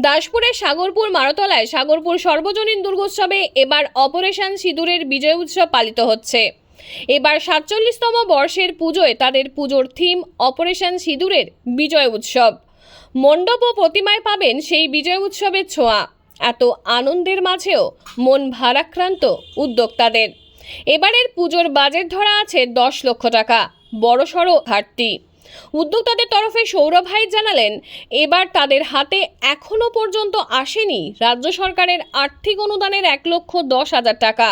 দাসপুরের সাগরপুর মারতলায় সাগরপুর সর্বজনীন দুর্গোৎসবে এবার অপারেশন সিঁদুরের বিজয় উৎসব পালিত হচ্ছে। এবার সাতচল্লিশতম বর্ষের পুজোয় তাদের পুজোর থিম অপারেশন সিঁদুরের বিজয় উৎসব। মণ্ডপ ও প্রতিমায় পাবেন সেই বিজয় উৎসবের ছোঁয়া। এত আনন্দের মাঝেও মন ভারাক্রান্ত উদ্যোক্তাদের। এবারের পুজোর বাজেট ধরা আছে দশ লক্ষ টাকা, বড়সড় ঘাটতি। উদ্যোক্তাদের তরফে সৌরভ ভাই জানালেন, এবার তাদের হাতে এখনও পর্যন্ত আসেনি রাজ্য সরকারের আর্থিক অনুদানের এক লক্ষ দশ হাজার টাকা।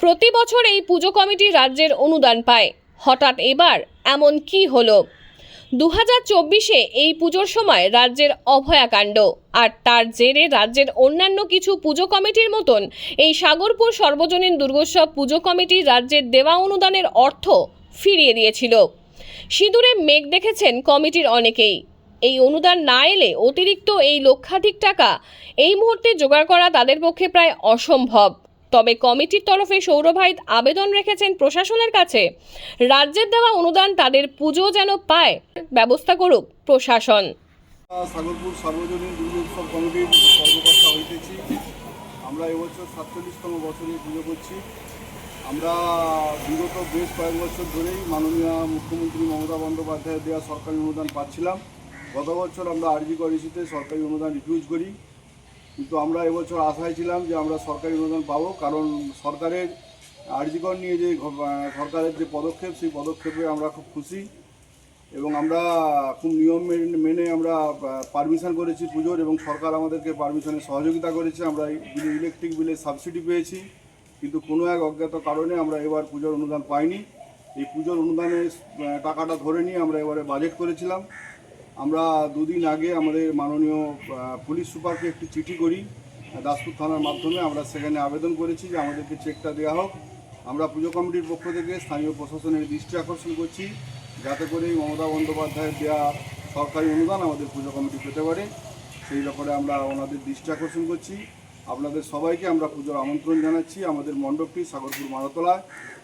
প্রতি বছর এই পুজো কমিটি রাজ্যের অনুদান পায়। হঠাৎ এবার এমন কি হলো? দু হাজার চব্বিশে এই পুজোর সময় রাজ্যের অভয়াকাণ্ড, আর তার জেরে রাজ্যের অন্যান্য কিছু পুজো কমিটির মতন এই সাগরপুর সর্বজনীন দুর্গোৎসব পুজো কমিটি রাজ্যের দেওয়া অনুদানের অর্থ ফিরিয়ে দিয়েছিল। সিঁদুরে মেঘ দেখেছেন কমিটির অনেকেই। এই অনুদান না এলে অতিরিক্ত এই লক্ষাধিক টাকা এই মুহূর্তে জোগাড় করা তাদের পক্ষে প্রায় অসম্ভব। তবে কমিটির তরফে সৌরভাইত আবেদন রেখেছেন প্রশাসনের কাছে। রাজ্যের দেওয়া অনুদান তাদের পুজো যেন পায়, ব্যবস্থা করুক প্রশাসন। সাগরপুর সার্বজনীন দুর্গোৎসব কমিটির কর্মকর্তা হইতেছি। আমরা এবছর সাতচল্লিশতম বছরে পুজো করছি। আমরা বিগত বেশ কয়েক বছর ধরেই মাননীয় মুখ্যমন্ত্রী মমতা বন্দ্যোপাধ্যায়ের দেওয়া সরকারি অনুদান পাচ্ছিলাম। গত বছর আমরা আরজি করেছিতে সরকারি অনুদান রিফিউজ করি। কিন্তু আমরা এবছর আশায় ছিলাম যে আমরা সরকারি অনুদান পাবো, কারণ সরকারের আরজিকর নিয়ে যে সরকারের যে পদক্ষেপ, সেই পদক্ষেপে আমরা খুব খুশি। এবং আমরা খুব নিয়ম মেনে- আমরা পারমিশন করেছি পুজোর এবং সরকার আমাদেরকে পারমিশনে সহযোগিতা করেছে। আমরা ইলেকট্রিক বিলে সাবসিডি পেয়েছি। কিন্তু কোনো এক অজ্ঞাত কারণে আমরা এবার পুজোর অনুদান পাইনি। এই পুজোর অনুদানের টাকাটা ধরে নিয়ে আমরা এবারে বাজেট করেছিলাম। আমরা দুদিন আগে আমাদের মাননীয় পুলিশ সুপারকে একটি চিঠি করি, দাসপুর থানার মাধ্যমে আমরা সেখানে আবেদন করেছি যে আমাদেরকে চেকটা দেওয়া হোক। আমরা পুজো কমিটির পক্ষ থেকে স্থানীয় প্রশাসনের দৃষ্টি আকর্ষণ করছি, যাতে করে মমতা বন্দ্যোপাধ্যায়ের দেওয়া সরকারি অনুদান আমাদের পুজো কমিটি পেতে পারে। সেই ব্যাপারে আমরা ওনাদের দৃষ্টি আকর্ষণ করছি। আপনাদের সবাইকে আমরা পুজোর আমন্ত্রণ জানাচ্ছি। আমাদের মণ্ডপটি সাগরপুর মারাতলায়।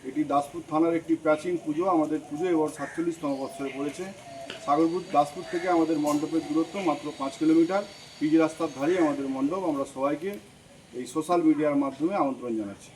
এটি দাসপুর থানার একটি প্রাচীন পুজো। আমাদের পুজো এবার সাতচল্লিশতম বছরে পড়েছে। সাগরপুর, দাসপুর থেকে আমাদের মণ্ডপের দূরত্ব মাত্র পাঁচ কিলোমিটার। পিজি রাস্তার ধারেই আমাদের মণ্ডপ। আমরা সবাইকে এই সোশ্যাল মিডিয়ার মাধ্যমে আমন্ত্রণ জানাচ্ছি।